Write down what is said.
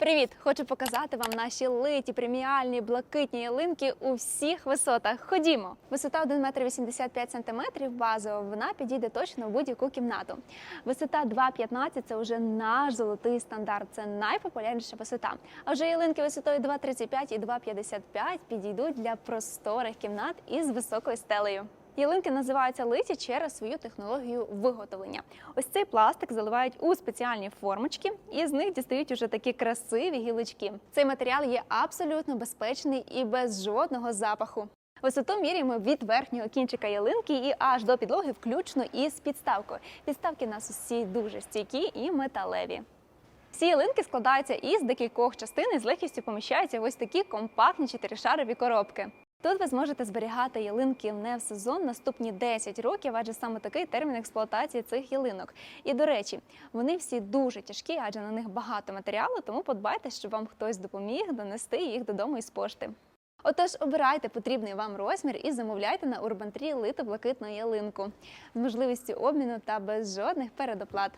Привіт! Хочу показати вам наші литі, преміальні, блакитні ялинки у всіх висотах. Ходімо! Висота 1 метр 85 сантиметрів базово, вона підійде точно в будь-яку кімнату. Висота 2,15 – це вже наш золотий стандарт, це найпопулярніша висота. А вже ялинки висотою 2,35 і 2,55 підійдуть для просторих кімнат із високою стелею. Ялинки називаються литі через свою технологію виготовлення. Ось цей пластик заливають у спеціальні формочки, і з них дістають уже такі красиві гілочки. Цей матеріал є абсолютно безпечний і без жодного запаху. Висоту міряємо від верхнього кінчика ялинки і аж до підлоги, включно із підставкою. Підставки нас усі дуже стійкі і металеві. Всі ялинки складаються із декількох частин і з легкістю поміщаються в ось такі компактні чотиришарові коробки. Тут ви зможете зберігати ялинки не в сезон наступні 10 років, адже саме такий термін експлуатації цих ялинок. І до речі, вони всі дуже тяжкі, адже на них багато матеріалу, тому подбайте, щоб вам хтось допоміг донести їх додому із пошти. Отож, обирайте потрібний вам розмір і замовляйте на Urban 3 литу блакитну ялинку з можливістю обміну та без жодних передоплат.